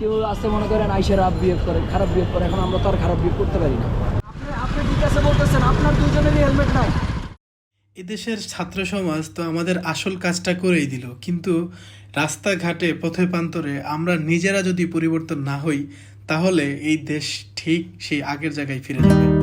কেউ আছে মনে করেন আপ বিহেভ করে, খারাপ বিহেভ করে, এখন আমরা তো আর খারাপ বিহেভ করতে পারি না। এদেশের ছাত্র সমাজ তো আমাদের আসল কাজটা করেই দিল, কিন্তু রাস্তাঘাটে, পথে প্রান্তরে আমরা নিজেরা যদি পরিবর্তন না হই, তাহলে এই দেশ ঠিক সেই আগের জায়গায় ফিরে যাবে।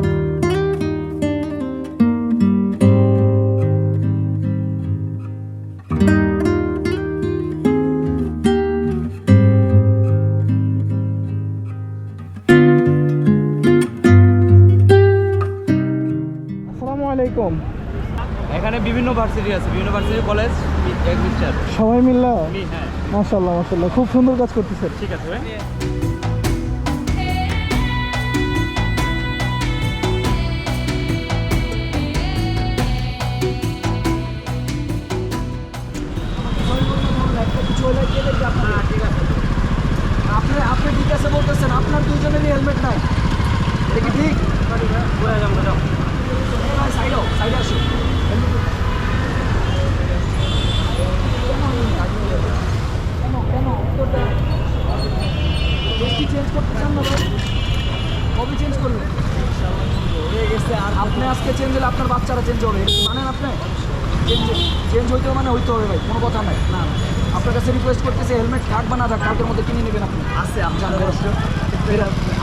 আলাইকুম এখানে বিভিন্ন ভার্সিটি আছে বিভিন্ন ভার্সিটি কলেজ সবাই মিললা? হ্যাঁ। মাশাল্লাহ মাশাল্লাহ খুব সুন্দর কাজ করতেছেন। ঠিক আছে ভাই। আপনি আপনি ঠিক আছে বলতেছেন আপনার দুজনেরই হেলমেট নাই। এটা কি ঠিক? বেশি চেঞ্জ করতে চান না কবে চেঞ্জ করবেন হয়ে গেছে আর আপনি আজকে চেঞ্জ হলে আপনার বাচ্চারা চেঞ্জ হবে। এটা কি মানেন আপনি? চেঞ্জ চেঞ্জ হইতে মানে হইতে হবে ভাই কোনো কথা নাই। না না। আপনার কাছে রিকোয়েস্ট করতেছে হেলমেট থাক বা না থাক কালকের মধ্যে কিনে নেবেন আপনি। আছে আপনার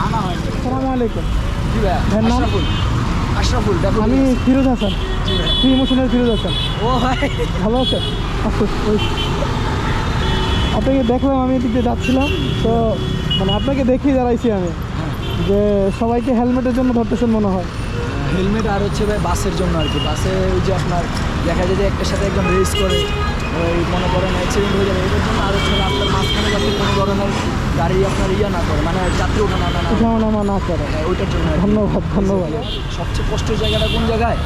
আনা হয় আসসালামু আলাইকুম। জি ভাই? আশরাফুল। আশরাফুল দেখো আমি ফিরোজ হাসান। ফ্রি ইমোশনের ফিরোজ হাসান। ও ভাই। ভালো আছেন? আপনাকে দেখলাম আমি এদিক যাচ্ছিলাম। তো মানে আপনাকে দেখেই দাঁড়াইছি আমি যে সবাইকে হেলমেটের জন্য ধরতেছেন মনে হয়। হেলমেট আর হচ্ছে ভাই বাসের জন্য আর কি। বাসে ওই যে আপনার দেখা যায় যে একটার সাথে একদম রেস করে ওই মনে করেন অ্যাক্সিডেন্ট হয়ে যাবে এটার জন্য আর হচ্ছে রাস্তার মাঝখানে যাতে কোনো ধরনের গাড়ি আপনার ইয়া না করে মানে যাত্রী ওঠানো না না নামা না করে। হ্যাঁ, ওইটার জন্য ধন্যবাদ ধন্যবাদ। সবচেয়ে কষ্টের জায়গাটা কোন জায়গায়?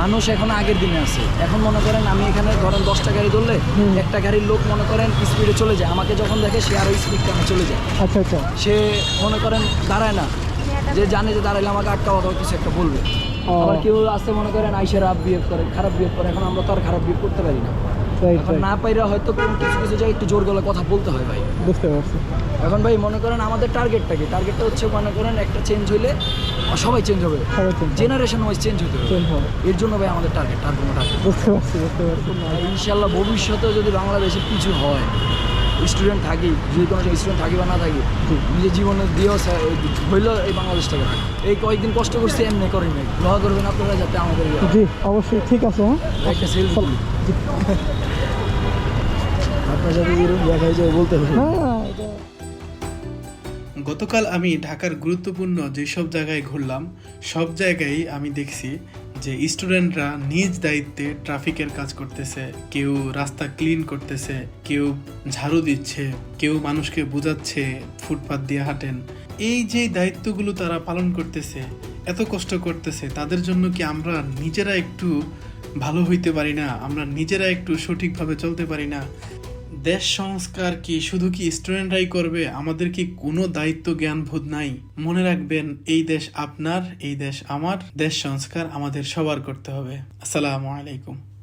মানুষ এখন আগের দিনে আছে। এখন মনে করেন আমি এখানে ধরেন দশটা গাড়ি ধরলে একটা গাড়ির লোক মনে করেন স্পিডে চলে যায়। আমাকে যখন দেখে সে আরও স্পিড কেমন চলে যায়। আচ্ছা আচ্ছা। সে মনে করেন দাঁড়ায় না। যে জানে যে দাঁড়াইলে আমাকে আটকাওয়া দাও কিছু একটা বলবে। আবার কেউ আসতে মনে করেন আইসে রাব বিহেভ করে খারাপ বিহেভ করে এখন আমরা তো আর খারাপ বিহেভ করতে পারি না। এখন না পাইরা হয়তো কোন কিছু কিছু জায়গায় একটু জোর গলা কথা বলতে হয় ভাই। বুঝতে পারছি। এখন ভাই মনে করেন আমাদের টার্গেটটা কি? টার্গেটটা হচ্ছে মনে করেন একটা চেঞ্জ হইলে সবাই চেঞ্জ হবে। জেনারেশন ওয়াইজ চেঞ্জ হতে হবে। এর জন্য ভাই আমাদের টার্গেট আর কোনো টার্গেট বুঝতে পারছি বুঝতে পারছি। ইনশাল্লাহ ভবিষ্যতে যদি বাংলাদেশে কিছু হয় স্টুডেন্ট থাকি যদি কোনো স্টুডেন্ট থাকি বা না থাকি নিজের জীবনে দিয়েও হইল এই বাংলাদেশটাকে এই কয়েকদিন কষ্ট করছি এমনি করি নাই। দোয়া করবেন আপনারা যাতে আমাদের জি অবশ্যই ঠিক আছে হ্যাঁ। একটা সেলফি জি। আপনার সাথে দেখা যায় বলতে না না, এটা গতকাল আমি ঢাকার গুরুত্বপূর্ণ যেসব জায়গায় ঘুরলাম সব জায়গায় আমি দেখছি যে স্টুডেন্টরা নিজ দায়িত্বে ট্রাফিকের কাজ করতেছে, কেউ রাস্তা ক্লিন করতেছে, কেউ ঝাড়ু দিচ্ছে, কেউ মানুষকে বোঝাচ্ছে ফুটপাত দিয়ে হাঁটেন। এই যে দায়িত্বগুলো তারা পালন করতেছে, এত কষ্ট করতেছে, তাদের জন্য কি আমরা নিজেরা একটু ভালো হইতে পারি না? আমরা নিজেরা একটু সঠিকভাবে চলতে পারি না? দেশ সংস্কার কি? শুধু কি স্টুডেন্টরাই করবে? আমাদের কি কোনো দায়িত্ব জ্ঞান বোধ নাই? মনে রাখবেন, এই দেশ আপনার, এই দেশ আমার দেশ সংস্কার আমাদের সবার করতে হবে। আসসালামু আলাইকুম।